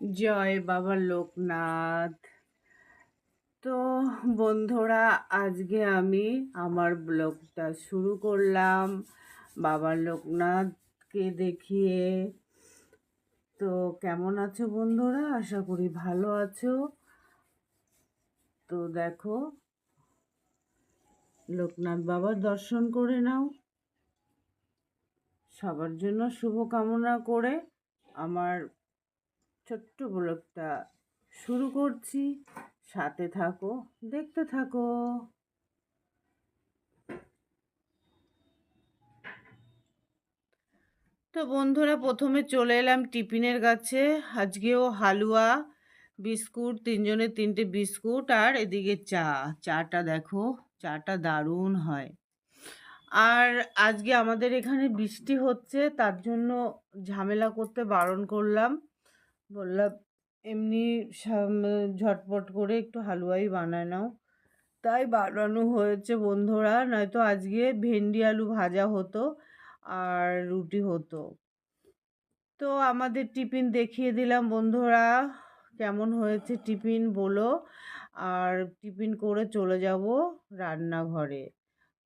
জয় বাবা লোকনাথ। তো বন্ধুরা, আজকে আমি আমার ব্লগটা শুরু করলাম বাবা লোকনাথকে দেখিয়ে। তো কেমন আছো বন্ধুরা? আশা করি ভালো আছো। তো দেখো, লোকনাথ বাবার দর্শন করে নাও। সবার জন্য শুভকামনা করে আমার ছোট্ট ব্লগটা শুরু করছি। সাথে থাকো, দেখতে থাকো। তো বন্ধুরা, প্রথমে চলে এলাম টিফিনের কাছে। আজকেও হালুয়া, বিস্কুট, তিনজনের তিনটে বিস্কুট আর এদিকে চা। চাটা দেখো, চাটা দারুণ হয়। আর আজকে আমাদের এখানে বৃষ্টি হচ্ছে, তার জন্য ঝামেলা করতে বারণ করলাম। বললাম, এমনি ঝটপট করে একটু হালুয়াই বানায় নাও। তাই বানানো হয়েছে বন্ধুরা, নয়তো আজকে ভেন্ডি আলু ভাজা হতো আর রুটি হতো। তো আমাদের টিফিন দেখিয়ে দিলাম বন্ধুরা, কেমন হয়েছে টিফিন বলো। আর টিফিন করে চলে যাব রান্নাঘরে।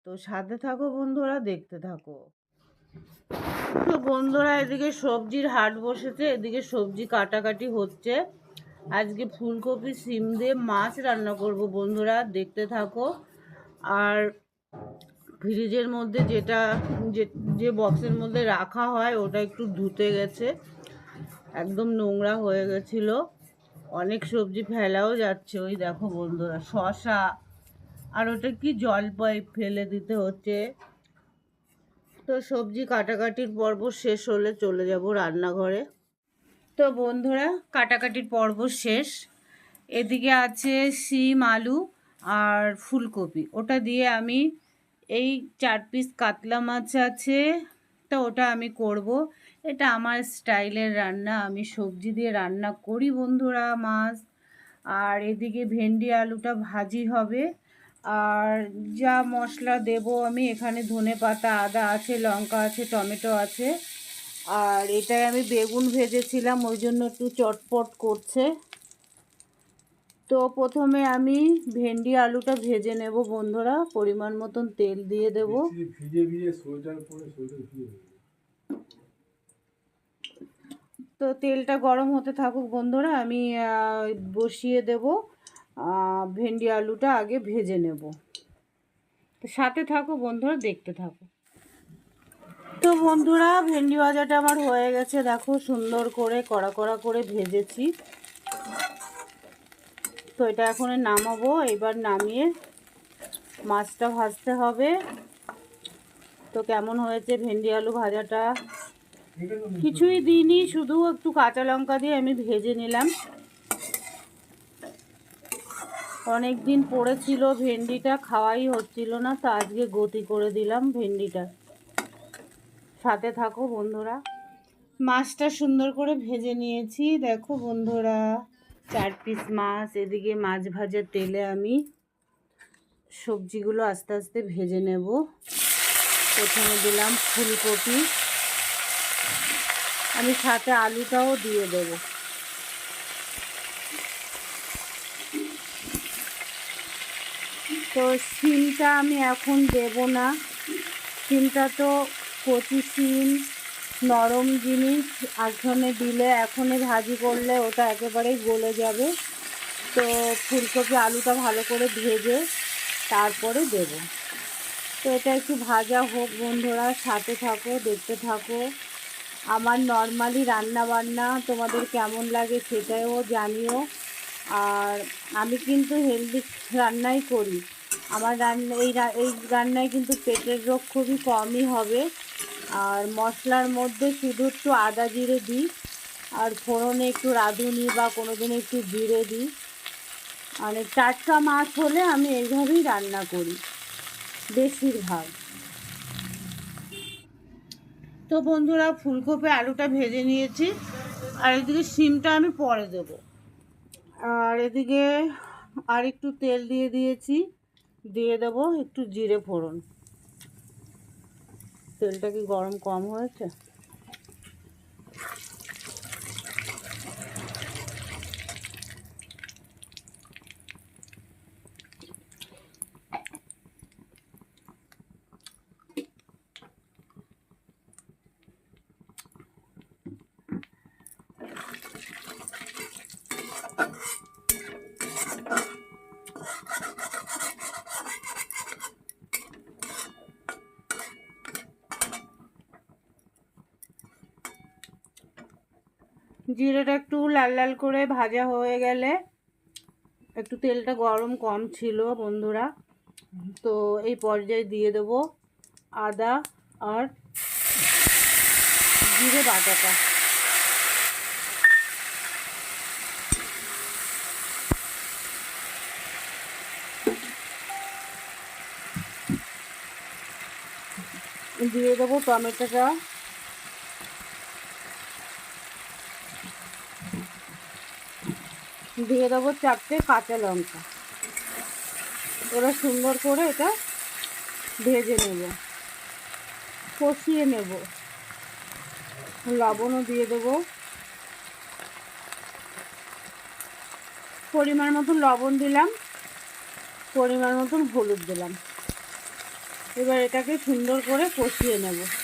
তো সাথে থাকো বন্ধুরা, দেখতে থাকো। তো বন্ধুরা, এদিকে সবজির হাট বসেছে, এদিকে সবজি কাটাকাটি হচ্ছে। আজকে ফুলকপি, সিম দিয়ে মাছ রান্না করব বন্ধুরা, দেখতে থাকো। আর ফ্রিজের মধ্যে যেটা, যে বক্সের মধ্যে রাখা হয়, ওটা একটু ধুতে গেছে। একদম নোংরা হয়ে গেছিল। অনেক সবজি ফেলাও যাচ্ছে, ওই দেখো বন্ধুরা শশা আর ওটা কি জল পাইপ ফেলে দিতে হচ্ছে। তো সবজি কাটাকাটির পর্ব শেষ হলে চলে যাব রান্নাঘরে। তো বন্ধুরা, কাটাকাটির পর্ব শেষ। এদিকে আছে শিম, আলু আর ফুলকপি। ওটা দিয়ে আমি এই চার পিস কাতলা মাছ আছে, তো ওটা আমি করব। এটা আমার স্টাইলের রান্না। আমি সবজি দিয়ে রান্না করি বন্ধুরা মাছ। আর এদিকে ভেন্ডি আলুটা ভাজি হবে। আর যা মশলা দেব আমি এখানে ধনে পাতা আদা আছে লঙ্কা আছে টমেটো আছে। আর এটাই আমি বেগুন ভেজেছিলাম ওই জন্য একটু চটপট করছে। তো প্রথমে আমি ভেন্ডি আলুটা ভেজে নেব বন্ধুরা পরিমাণ মতন তেল দিয়ে দেব। তো তেলটা গরম হতে থাকুক বন্ধুরা আমি বসিয়ে দেব। ভেন্ডি আলুটা আগে ভেজে নেব। তো সাথে থাকো বন্ধুরা, দেখতে থাকো। তো বন্ধুরা, ভেন্ডি ভাজাটা আমার হয়ে গেছে। দেখো, সুন্দর করে কড়া কড়া করে ভেজেছি। তো এটা এখন নামাবো। এবার নামিয়ে মাছটা ভাজতে হবে। তো কেমন হয়েছে ভেন্ডি আলু ভাজাটা? কিছুই দিইনি, শুধু একটু কাঁচা লঙ্কা দিয়ে আমি ভেজে নিলাম। অনেক দিন পড়েছিল ভেন্ডিটা, খাওয়াই হচ্ছিল না, তো আজকে গতি করে দিলাম ভেন্ডিটা। সাথে থাকো বন্ধুরা। মাছটা সুন্দর করে ভেজে নিয়েছি। দেখো বন্ধুরা, চার পিস মাছ, এদিকে মাছ ভাজার তেলে আমি সবজিগুলো আস্তে আস্তে ভেজে নেব। প্রথমে দিলাম ফুলকপি। আমি সাথে আলুটাও দিয়ে দেবো। তো সিমটা আমি এখন দেব না। সিমটা তো কচি সিম, নরম জিনিস এখনে দিলে এখনই ভাজি করলে ওটা একেবারেই গলে যাবে। তো ফুলকপি আলুটা ভালো করে ভেজে তারপরে দেব। তো এটা একটু ভাজা হোক বন্ধুরা, সাথে থাকো, দেখতে থাকো। আমার নর্মালি রান্না বান্না তোমাদের কেমন লাগে সেটাও জানিও। আর আমি কিন্তু হেলদি রান্নাই করি। আমার রান্না এই এই রান্নায় কিন্তু পেটের রোগ খুবই কমই হবে। আর মশলার মধ্যে শুধু একটু আদা জিরে দিই, আর ফোড়নে একটু রাঁধুনি বা কোনো দিন একটু জিরে দিই। মানে টাটকা মাছ হলে আমি এইভাবেই রান্না করি, বেশিরভাগ। তো বন্ধুরা, ফুলকপি আলুটা ভেজে নিয়েছি, আর এদিকে সিমটা আমি পরে দেব। আর এদিকে আর একটু তেল দিয়ে দিয়েছি। দিয়ে দেব একটু জিরে ফোড়ন। তেলটা কি গরম কম হয়েছে? জিরেটা একটু লাল লাল করে ভাজা হয়ে গেলে একটু তেলটা গরম কম ছিল বন্ধুরা। তো এই পর্যায়ে দিয়ে দেবো আদা আর জিরে বাটাটা। দিয়ে দেবো টমেটোটা। দিয়ে দেবো চারটে কাঁচা লঙ্কা। এবার সুন্দর করে এটা ভেজে নেব। কষিয়ে নেব। লবণও দিয়ে দেবো। পরিমাণ মতন লবণ দিলাম। পরিমাণ মতন হলুদ দিলাম। এবার এটাকে সুন্দর করে কষিয়ে নেব।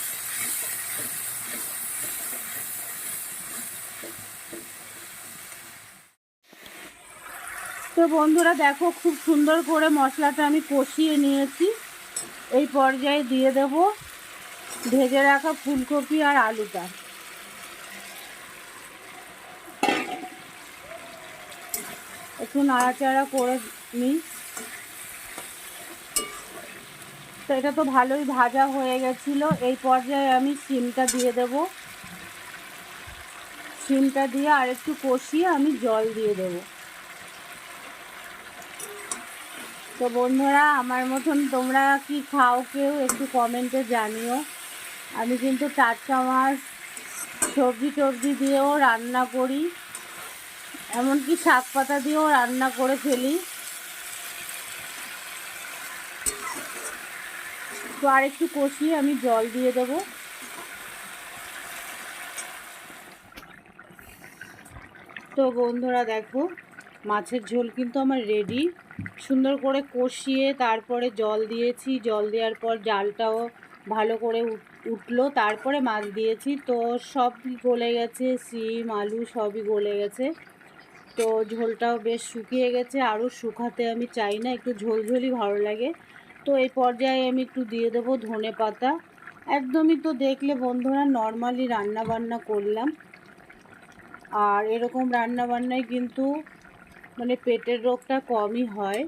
তো বন্ধুরা দেখো, খুব সুন্দর করে মশলাটা আমি কষিয়ে নিয়েছি। এই পর্যায়ে দিয়ে দেব ভেজে রাখা ফুলকপি আর আলুটা। একটু নাড়াচাড়া করে নিই। তো এটা তো ভালোই ভাজা হয়ে গেছিল। এই পর্যায়ে আমি সিমটা দিয়ে দেব। সিমটা দিয়ে আর একটু কষিয়ে আমি জল দিয়ে দেব। তো বন্ধুরা, আমার মতন তোমরা কি খাও কেউ একটু কমেন্টে জানিও। আমি কিন্তু টাটকা মাছ, সবজি টবজি দিয়েও রান্না করি। এমনকি শাক পাতা দিয়েও রান্না করে ফেলি। তো আর একটু কষিয়ে আমি জল দিয়ে দেব। তো বন্ধুরা, দেখো মাছের ঝোল কিন্তু আমার রেডি সুন্দর করে কষিয়ে তারপরে জল দিয়েছি। জল দেওয়ার পর জালটাও ভালো করে উঠল। তারপরে মাছ দিয়েছি। তো সবই গলে গেছে। সিম, আলু সবই গলে গেছে। তো ঝোলটাও বেশ শুকিয়ে গেছে। আরও শুকাতে আমি চাই না। একটু ঝোলঝোলই ভালো লাগে। তো এই পর্যায়ে আমি একটু দিয়ে দেবো ধনে পাতা। একদমই তো দেখলে বন্ধুরা নর্মালি রান্না বান্না করলাম। আর এরকম রান্না বান্নায় কিন্তু মানে পেটের রোগটা কমই হয়।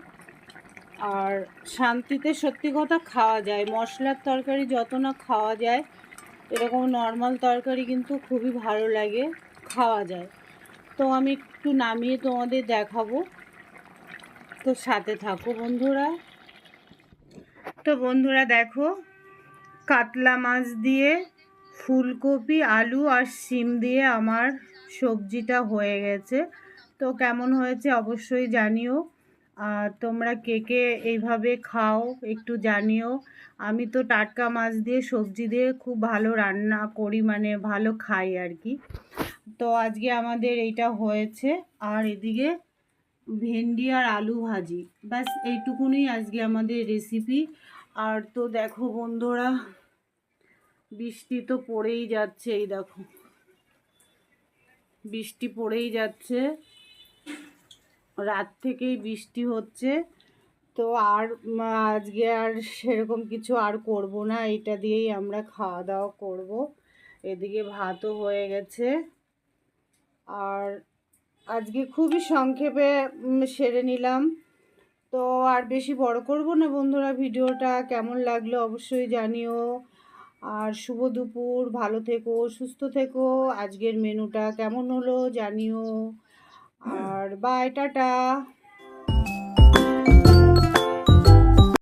আর শান্তিতে সত্যি কথা খাওয়া যায়। মশলার তরকারি যত না খাওয়া যায়, এরকম নর্মাল তরকারি কিন্তু খুবই ভালো লাগে, খাওয়া যায়। তো আমি একটু নামিয়ে তোমাদের দেখাবো। তো সাথে থাকো বন্ধুরা। তো বন্ধুরা দেখো, কাতলা মাছ দিয়ে ফুলকপি, আলু আর শিম দিয়ে আমার সবজিটা হয়ে গেছে। তো কেমন হয়েছে অবশ্যই জানিও। আর তোমরা কে কে এইভাবে খাও একটু জানিও। আমি তো টাটকা মাছ দিয়ে, সবজি দিয়ে খুব ভালো রান্না করি মানে ভালো খাই আর কি। তো আজকে আমাদের এইটা হয়েছে। আর এদিকে ভেন্ডি আর আলু ভাজি। ব্যাস এইটুকুনি আজকে আমাদের রেসিপি আর তো দেখো বন্ধুরা, বৃষ্টি তো পড়েই যাচ্ছে, এই দেখো। বৃষ্টি পড়েই যাচ্ছে। রাত থেকেই বৃষ্টি হচ্ছে। তো আর আজকে আর সেরকম কিছু আর করব না। এটা দিয়েই আমরা খাওয়া দাওয়া করব। এদিকে ভাতও হয়ে গেছে। আর আজকে খুবই সংক্ষেপে সেরে নিলাম। তো আর বেশি বড় করব না বন্ধুরা ভিডিওটা। কেমন লাগল অবশ্যই জানিও। আর শুভ দুপুর। ভালো থেকো, সুস্থ থেকো। আজকের মেনুটা কেমন হলো জানিও। আর বাই টাটা